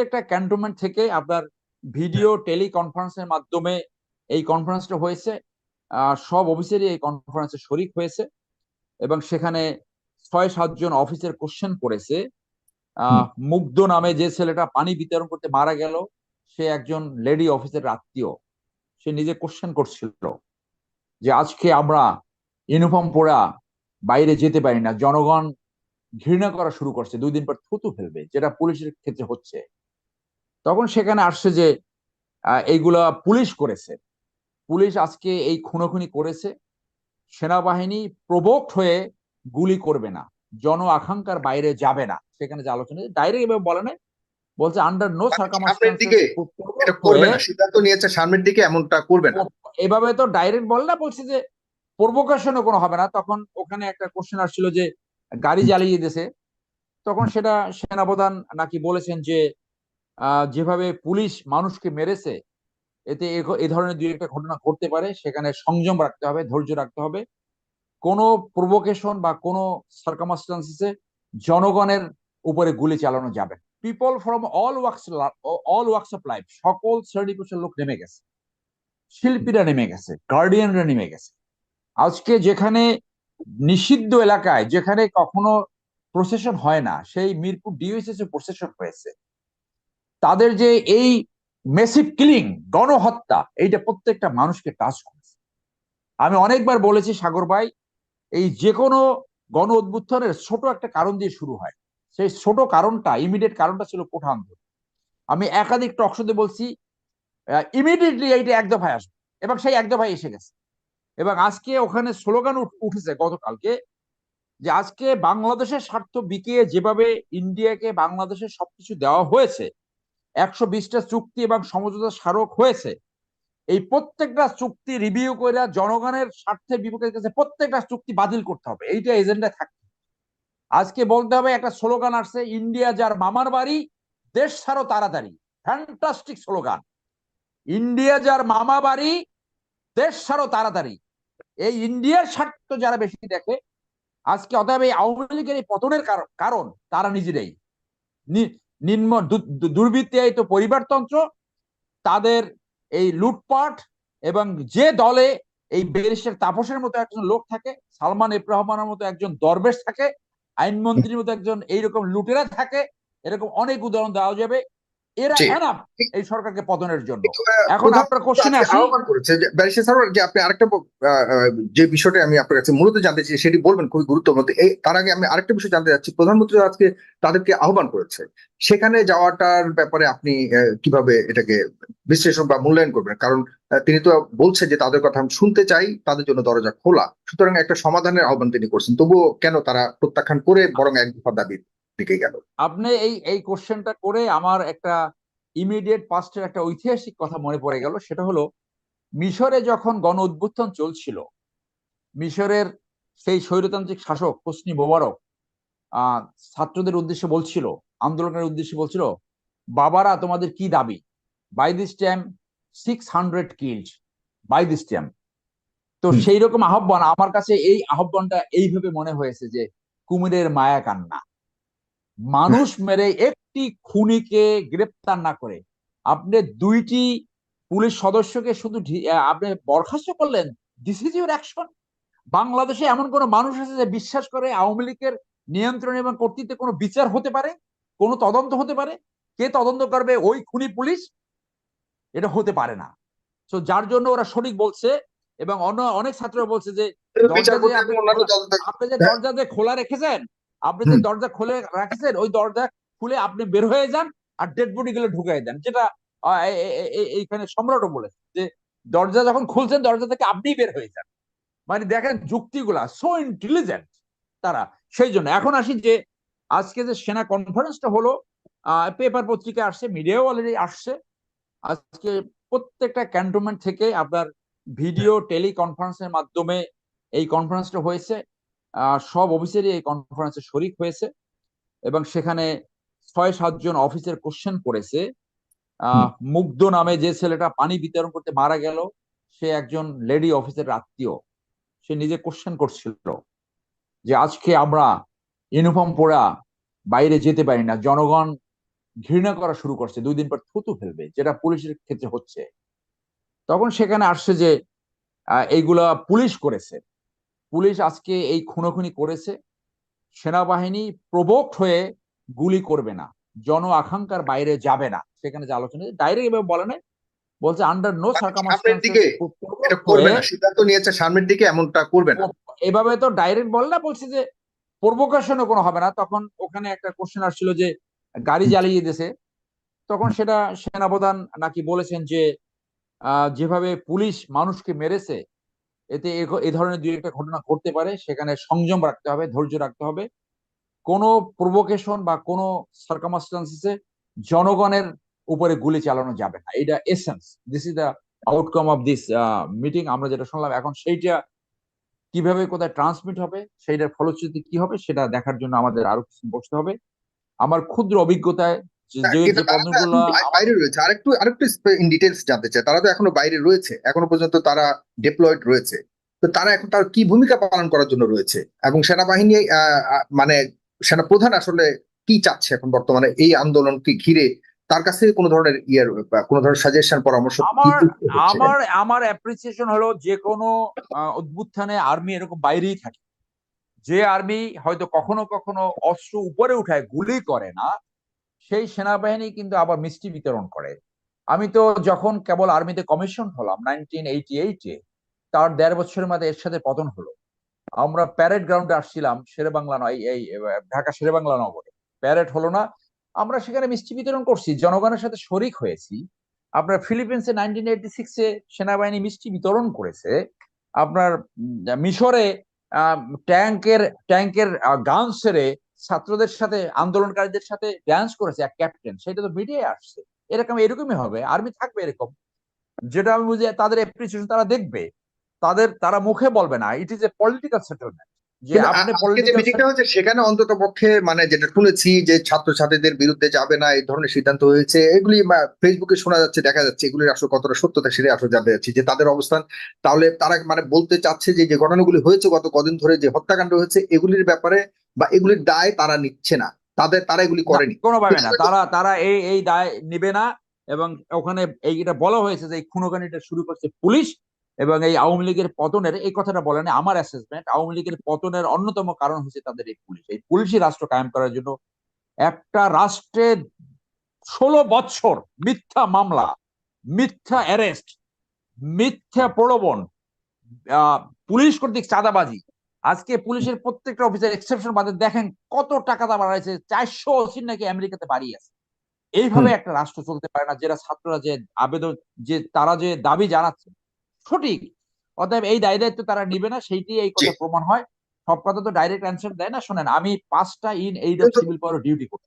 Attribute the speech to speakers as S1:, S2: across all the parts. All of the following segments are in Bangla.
S1: প্রত্যেকটা ক্যান্টনমেন্ট থেকে আপনার ভিডিও টেলিকনফারেন্সের মাধ্যমে এই কনফারেন্সটা হয়েছে। সব অফিসেরই এই কনফারেন্সে শরিক হয়েছে এবং সেখানে ছয় সাতজন অফিসের কোশ্চেন করেছে। মুগ্ধ নামে যে ছেলেটা পানি বিতরণ করতে মারা গেল সে একজন লেডি অফিসের আত্মীয়। সে নিজে কোশ্চেন করছিল যে আজকে আমরা ইউনিফর্ম পরা বাইরে যেতে পারি না। জনগণ ঘৃণা করা শুরু করছে। দুই দিন পর থুতু ফেলবে যেটা পুলিশের ক্ষেত্রে হচ্ছে। তখন সেখানে আসছে যে এইগুলা পুলিশ করেছে। পুলিশ আজকে এই খুনোখুনি করেছে। সেনাবাহিনী প্রবোক্ট হয়ে গুলি করবে না। জন আকাঙ্ক্ষার বাইরে যাবে না। সেখানে যে আলোচনা ডাইরেক্ট এভাবে বলে নাই। বলছে আন্ডার নো
S2: সিদ্ধান্ত নিয়েছে সামনের দিকে এমনটা করবে না।
S1: এভাবে তো ডাইরেক্ট বলে না বলছে যে প্রভোকেশনও কোনো হবে না। তখন ওখানে একটা কোশ্চেন আসছিল যে গাড়ি জ্বালিয়ে দিয়েছে। তখন সেটা সেনাপ্রধান নাকি বলেছেন যে যেভাবে পুলিশ মানুষকে মেরেছে, এতে এ- ধরনের দুই একটা ঘটনা ঘটতে পারে, সেখানে সংযম রাখতে হবে, ধৈর্য রাখতে হবে। কোনো প্রভোকেশন বা কোনো সার্কামাস্টান্সেসে জনগণের উপরে গুলি চালানো যাবে people from all works all works of life সকল শ্রেণি পেশার লোক নেমে গেছে। শিল্পীরা নেমে গেছে গার্ডিয়ানরা নেমে গেছে। আজকে যেখানে নিষিদ্ধ এলাকায়, যেখানে কখনো প্রসেশন হয় না, সেই মিরপুর ডিওএসএস প্রসেশন হয়েছে। তাদের যে এই মেসিভ কিলিং গণহত্যা, এইটা প্রত্যেকটা মানুষকে টাচ করেছে। আমি অনেকবার বলেছি সাগর ভাই, এই যে কোনো গণ উদ্বুত্থানের ছোট একটা কারণ দিয়ে শুরু হয়। সেই ছোট কারণটা ইমিডিয়েট কারণটা ছিল কোঠা আন্দোলন। আমি একাধিক টকশোতে বলছি ইমিডিয়েটলি এইটা এক দফায় আসবে এবং সেই এক দফায় এসে গেছে। এবং আজকে ওখানে স্লোগান উঠ- উঠেছে গতকালকে যে আজকে বাংলাদেশের স্বার্থ বিকিয়ে যেভাবে ইন্ডিয়াকে বাংলাদেশের সবকিছু দেওয়া হয়েছে একশো বিশটা চুক্তি এবং সমঝোতা স্মারক হয়েছে। এই প্রত্যেকটা চুক্তি রিভিউ করে জনগণের স্বার্থের বিপক্ষে কাছে প্রত্যেকটা চুক্তি বাতিল করতে হবে। এইটা এজেন্ডা থাকবে। আজকে বলতে হবে, একটা স্লোগান আসছে, ইন্ডিয়া যার মামার বাড়ি, দেশ ছাড়ো তাড়াতাড়ি। Fantastic slogan. ইন্ডিয়া যার মামা বাড়ি, দেশ ছাড়ো তাড়াতাড়ি। এই ইন্ডিয়ার স্বার্থ যারা বেশি দেখে, আজকে অতএব এই আওয়ামী লীগের এই পতনের কারণ কারণ তারা নিজেরাই। নিম্ন দুর্বৃত্তায়িত পরিবারতন্ত্র তাদের এই লুটপাট এবং যে দলে এই বেরিস্টার তাপসের মতো একজন লোক থাকে, সালমান এফ রহমানের মতো একজন দরবেশ থাকে, আইনমন্ত্রীর মতো একজন এইরকম লুটেরা থাকে, এরকম অনেক উদাহরণ দেওয়া যাবে। এরা। এনাফ এই সরকারকে পতনের জন্য। এখন আপনার কোশ্চেনে
S2: আহ্বান করেছে ব্যারিস্টার স্যার যে আপনি আরেকটা যে বিষয়টা আমি আপনার কাছে মূলত জানতে চাই সেটি বলবেন খুবই গুরুত্বপূর্ণ। এই তার আগে আমি আরেকটা বিষয় জানতে চাচ্ছি। প্রধানমন্ত্রী আজকে তাদেরকে আহ্বান করেছে। সেখানে যাওয়াটার ব্যাপারে আপনি কীভাবে এটাকে বিশ্লেষণ বা মূল্যায়ন করবেন? কারণ তিনি তো বলছে যে তাদের কথা আমি শুনতে চাই তাদের জন্য দরজা খোলা। সুতরাং একটা সমাধানের আহ্বান তিনি করছেন। তবুও কেন তারা প্রত্যাখ্যান করে বরং এক দফা দাবির দিকে গেল।
S1: আপনি এই এই কোশ্চেনটা করে আমার একটা ইমিডিয়েট পাস্টের একটা ঐতিহাসিক কথা মনে পড়ে গেল সেটা হলো মিশরে যখন গণ উদ্বোধন চলছিল মিশরের সেই স্বৈরতান্ত্রিক শাসক হোসনি মোবারক আহ ছাত্রদের উদ্দেশ্যে বলছিল আন্দোলনের উদ্দেশ্যে বলছিল বাবারা তোমাদের কি দাবি? By this time six hundred killed by this time তো সেই রকম আহ্বান আমার কাছে এই আহ্বানটা এইভাবে মনে হয়েছে যে কুমিরের মায়া কান্না। মানুষ মেরে একটি খুনিকে গ্রেপ্তার না করে। আপনি দুইটি পুলিশ সদস্যকে শুধু আপনি বরখাস্ত করলেন দিস ইজ ইউর অ্যাকশন বাংলাদেশে এমন কোন মানুষ আছে যে বিশ্বাস করে আওয়ামী লীগের নিয়ন্ত্রণ এবং কর্তৃত্বে কোনো বিচার হতে পারে কোনো তদন্ত হতে পারে? কে তদন্ত করবে ওই খুনি পুলিশ? এটা হতে পারে না। তো যার জন্য ওরা সঠিক বলছে এবং অন্য অনেক ছাত্র বলছে যে আপনি যে দরজা যে খোলা রেখেছেন আপনি যে দরজা খুলে রাখেছেন ওই দরজা খুলে আপনি বের হয়ে যান আর ডেড বডি গুলো ঢুকাই দেন। যেটা এইখানে সম্রাটও বলেছে যে দরজা যখন খুলছেন দরজা থেকে আপনিই বের হয়ে যান। মানে দেখেন যুক্তিগুলা সো ইন্টেলিজেন্ট তারা। সেই জন্য এখন আসি যে আজকে যে সেনা কনফারেন্সটা হলো পেপার পত্রিকা আসছে মিডিয়াও অলরেডি আসছে। আজকে প্রত্যেকটা ক্যান্টনমেন্ট থেকে আপনার ভিডিও টেলিকনফারেন্সের মাধ্যমে এই কনফারেন্সটা হয়েছে। সব অফিসেরই এই কনফারেন্সে শরিক হয়েছে এবং সেখানে ছয় সাতজন অফিসের কোশ্চেন করেছে মুগ্ধ নামে যে ছেলেটা পানি বিতরণ করতে মারা গেল সে একজন লেডি অফিসের আত্মীয়। সে নিজে কোশ্চেন করছিল যে আজকে আমরা ইউনিফর্ম পরা বাইরে যেতে পারি না জনগণ ঘৃণা করা শুরু করছে দুই দিন পর থুতু ফেলবে যেটা পুলিশের ক্ষেত্রে হচ্ছে। তখন সেখানে আসছে যে এইগুলা পুলিশ করেছে। পুলিশ আজকে এই খুনোখুনি করেছে। সেনাবাহিনী প্রবোক্ট হয়ে গুলি করবে না জন আকাঙ্ক্ষার বাইরে যাবে না। সেখানে যে আলোচনা ডাইরেক্ট এভাবে বলে নাই বলছে আন্ডার নো
S2: সামনের এটা করবে না সিদ্ধান্ত নিয়েছে সামনের দিকে এমনটা করবে না।
S1: এভাবে তো ডাইরেক্ট বল না বলছে যে প্রভোকেশনও কোনো হবে না। তখন ওখানে একটা কোশ্চেন আসছিল যে গাড়ি জ্বালিয়ে দিয়েছে। তখন সেটা সেনাপ্রধান নাকি বলেছেন যে আহ, যেভাবে পুলিশ মানুষকে মেরেছে এতে এ- ধরনের দুই একটা ঘটনা ঘটতে পারে, সেখানে সংযম রাখতে হবে, ধৈর্য রাখতে হবে। কোনো প্রভোকেশন বা কোনো সার্কামাস্টান্সেসে জনগণের উপরে গুলি চালানো যাবে না। এটা essence this is the outcome of this meeting আমরা যেটা শুনলাম, এখন সেইটা কীভাবে কোথায় ট্রান্সমিট হবে, সেইটার ফলশ্রুতি কি হবে, সেটা দেখার জন্য আমাদের আরও কিছু বসতে হবে। আমার ক্ষুদ্র অভিজ্ঞতায় যে
S2: না,
S1: যে-
S2: কিন্তু
S1: যে
S2: তারা তো
S1: পণ্যগুলো
S2: এখন বাই- বাইরে রয়েছে। আরেকটু আরেকটু ইন ডিটেলস জানতে চাই। তারা তো এখনও বাইরে রয়েছে। এখনও পর্যন্ত তারা ডিপ্লয়েড রয়েছে। তো তারা এখন তার কি ভূমিকা পালন করার জন্য রয়েছে? এবং সেনাবাহিনী মানে সেনাপ্রধান আসলে কি চাচ্ছে এখন বর্তমানে? এই আন্দোলনকে ঘিরে তার কাছে কোনো ধরনের ইয়ের বা কোনো ধরনের সাজেশন পরামর্শ
S1: আমার আমার আমার অ্যাপ্রিসিয়েশন হলো যে কোনো উদ্বুত্থানে আর্মি এরকম বাইরেই থাকে। যে আর্মি হয়তো কখনো কখনো অস্ত্র উপরে উঠায় গুলি করে না সেই সেনাবাহিনী কিন্তু আবার মিষ্টি বিতরণ করে। আমি তো যখন কেবল আর্মিতে কমিশন হলাম নাইনটিন এইটি এইটে তার দেড় বছরের মধ্যে এর সাথে পতন হলো। আমরা প্যারেড গ্রাউন্ডে আসছিলাম, শেরেবাংলা নয়, এই ঢাকা শেরেবাংলা নগরে। প্যারেড হলো না। আমরা সেখানে মিষ্টি বিতরণ করছি, জনগণের সাথে শরিক হয়েছি। আপনার ফিলিপিন্সে নাইনটিন এইটি সিক্সে সেনাবাহিনী মিষ্টি বিতরণ করেছে। আপনার মিশরে ট্যাঙ্কের ট্যাঙ্কের গান সেরে ছাত্রদের সাথে আন্দোলনকারীদের সাথে ড্যান্স করেছে এক ক্যাপ্টেন সেটা তো মিডিয়ায় আসছে। এরকম এরকমই হবে। আর্মি থাকবে এরকম। যেটা আমি বুঝি তাদের অ্যাপ্রিসিয়েশন তারা দেখবে। তাদের তারা মুখে বলবে না। It is a political settlement যে আপনি
S2: মিটিংটা হচ্ছে সেখানে অন্তত পক্ষে মানে যেটা শুনেছি যে ছাত্রছাত্রীদের বিরুদ্ধে যাবে না এই ধরনের সিদ্ধান্ত হয়েছে। এগুলি ফেসবুকে শোনা যাচ্ছে দেখা যাচ্ছে এগুলির আসলে কতটা সত্যতা সেটা আসলে জানতে যাচ্ছি যে তাদের অবস্থান। তাহলে তারা মানে বলতে চাচ্ছে যে যে ঘটনাগুলি হয়েছে গত কদিন ধরে যে হত্যাকাণ্ড হয়েছে এগুলির ব্যাপারে বা এগুলির দায় তারা নিচ্ছে না। তাদের তারা এগুলি করেনি।
S1: কোনোভাবে না। তারা তারা এই এই দায় নিবে না এবং ওখানে এইটা বলা হয়েছে যে এই খুনোখানিটা শুরু করছে পুলিশ এবং এই আওয়ামী লীগের পতনের এই কথাটা বলে না আমার অ্যাসেসমেন্ট আওয়ামী লীগের পতনের অন্যতম কারণ হচ্ছে তাদের এই পুলিশ। এই পুলিশই রাষ্ট্র কায়েম করার জন্য একটা রাষ্ট্রে ষোলো বছর মিথ্যা মামলা মিথ্যা অ্যারেস্ট মিথ্যা প্রলোভন পুলিশ কর্তৃক চাঁদাবাজি আজকে পুলিশের প্রত্যেকটা অফিসার এক্সেপশন বাদে দেখেন কত টাকা দাম বাড়াইছে চারশো অসির নাকি আমেরিকাতে বাড়িয়ে আছে। এইভাবে একটা রাষ্ট্র চলতে পারে না যারা ছাত্ররা যে আবেদন যে তারা যে দাবি জানাচ্ছে সঠিক। অতএব এই দায় দায়িত্ব তারা নিবে না সেইটি এই কথা প্রমাণ হয়। সব কথা তো ডাইরেক্ট অ্যান্সার দেয় না। শোনেন আমি পাঁচটা in of civil power duty করি।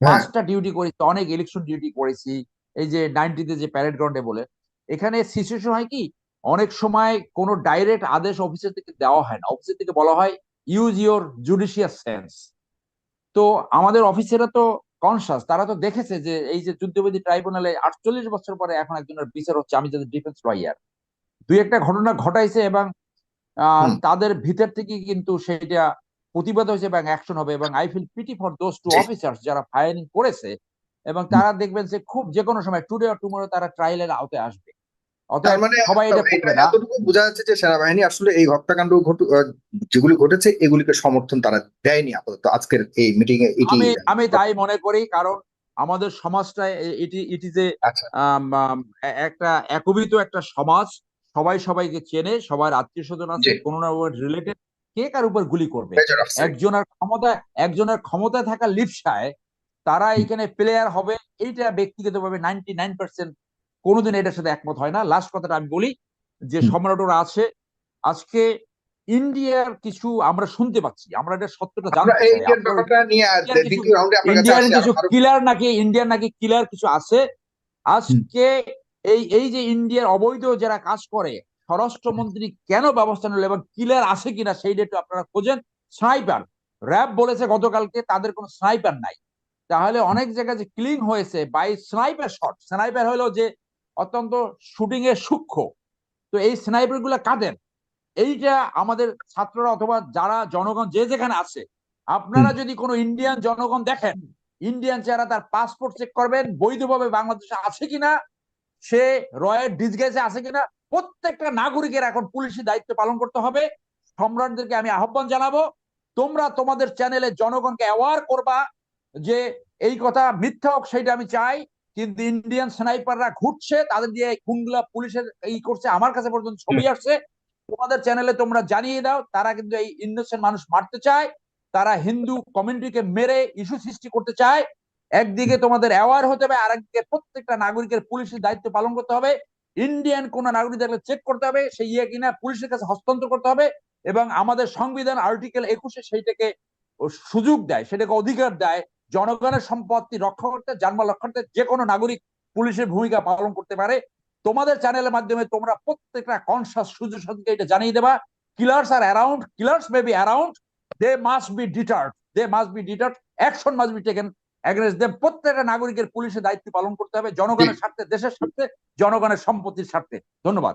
S2: হ্যাঁ।
S1: পাঁচটা ডিউটি করেছি অনেক ইলেকশন ডিউটি করেছি। এই যে নাইনটিতে যে প্যারেড গ্রাউন্ডে বলে এখানে সিচুয়েশন হয় কি অনেক সময় কোনো ডাইরেক্ট আদেশ অফিসের থেকে দেওয়া হয় না। অফিসের থেকে বলা হয় ইউজ ইউর জুডিশিয়াল সেন্স তো আমাদের অফিসেরা তো কনসাস তারা তো দেখেছে যে এই যে যুদ্ধবিধি ট্রাইব্যুনালে আটচল্লিশ বছর পরে এখন একজনের বিচার হচ্ছে আমি যাদের ডিফেন্স লয়ার দুই একটা ঘটনা ঘটাইছে এবং আহ, তাদের ভিতর থেকে কিন্তু সেটা প্রতিবাদ হয়েছে এবং অ্যাকশন হবে এবং I feel pity for those two. Officers যারা ফায়ারিং করেছে। এবং তারা দেখবেন যে খুব যে কোনো সময় টুডে অর টুমোরো তারা ট্রায়ালের আওতায় আসবে।
S2: তার মানে
S1: সবাই এটা
S2: এটা
S1: করবে না।
S2: এতটুকু বোঝা যাচ্ছে যে সেনাবাহিনী আসলে এই হত্যাকাণ্ড যেগুলি ঘটেছে এগুলিকে সমর্থন তারা দেয়নি আপাতত। আজকের এই মিটিং এ এটি
S1: আমি তাই মনে করি কারণ আমাদের সমাজটা ইট ইট ইজ এ
S2: আচ্ছা।
S1: একটা একবিত একটা সমাজ সবাই সবাইকে চেনে সবার আত্মীয় স্বজন আছে। কোনো না রিলেটেড কে কার উপর গুলি করবে? একজনের ক্ষমতা একজনের ক্ষমতায় থাকা লিপসায় তারা এখানে প্লেয়ার হবে এইটা ব্যক্তিগতভাবে নাইনটি নাইন পার্সেন্ট কোনোদিন এটার সাথে একমত হয় না। লাস্ট কথাটা আমি বলি যে। সম্রাটরা আছে। আজকে ইন্ডিয়ার কিছু আমরা শুনতে পাচ্ছি আমরা এটা সত্যটা জানতে ইন্ডিয়ার কিছু- ইন্ডিয়ান কিলার নাকি ইন্ডিয়ান নাকি কিলার কিছু আছে। আজকে এই এই যে ইন্ডিয়ার অবৈধ যারা কাজ করে স্বরাষ্ট্রমন্ত্রী কেন ব্যবস্থা নিল এবং কিলার আছে কিনা সেই ডেটে আপনারা খোঁজেন। স্নাইপার র্যাব বলেছে গতকালকে তাদের কোনো স্নাইপার নাই। তাহলে অনেক জায়গায় যে ক্লিন হয়েছে বাই স্নাইপার শট স্নাইপার হলো যে অত্যন্ত শুটিং এর সূক্ষ্ম। তো এই স্নাইপারগুলা কাদের? এইটা আমাদের ছাত্ররা অথবা যারা জনগণ যে যেখানে আছে আপনারা যদি কোনো ইন্ডিয়ান জনগণ দেখেন ইন্ডিয়ান চেহারা তার পাসপোর্ট চেক করবেন বৈধভাবে বাংলাদেশে আছে কিনা সে রয়ের ডিসগেজে আছে কিনা প্রত্যেকটা নাগরিকের এখন পুলিশি দায়িত্ব পালন করতে হবে। সম্রাটদেরকে আমি আহ্বান জানাব তোমরা তোমাদের চ্যানেলে জনগণকে অ্যাওয়ার করবা যে এই কথা মিথ্যা হোক সেটা আমি চাই। কিন্তু ইন্ডিয়ান স্নাইপাররা ঘুরছে তাদের দিয়ে খুনগুলা পুলিশের এই করছে আমার কাছে পর্যন্ত ছবি আসছে। তোমাদের চ্যানেলে তোমরা জানিয়ে দাও তারা কিন্তু এই ইনোসেন্ট মানুষ মারতে চায় তারা হিন্দু কমিউনিটিকে মেরে ইস্যু সৃষ্টি করতে চায়। একদিকে তোমাদের অ্যাওয়ার হতে হবে আর একদিকে প্রত্যেকটা নাগরিকের পুলিশের দায়িত্ব পালন করতে হবে। ইন্ডিয়ান কোন নাগরিক দেখলে চেক করতে হবে সেই ইয়ে কিনা পুলিশের কাছে হস্তান্তর করতে হবে এবং আমাদের সংবিধান আর্টিকেল একুশে সেইটাকে সুযোগ দেয় সেটাকে অধিকার দেয়। জনগণের সম্পত্তি রক্ষা করতে জানমাল রক্ষা করতে যে কোনো নাগরিক পুলিশের ভূমিকা পালন করতে পারে। তোমাদের চ্যানেলের মাধ্যমে তোমরা প্রত্যেকটা কনসাস সুযোগ সাথীকে এটা জানিয়ে দেবা। Killers are around killers may be around they must be deterred they must be deterred action must be taken against them প্রত্যেকটা নাগরিকের পুলিশের দায়িত্ব পালন করতে হবে জনগণের স্বার্থে দেশের স্বার্থে জনগণের সম্পত্তির স্বার্থে। ধন্যবাদ।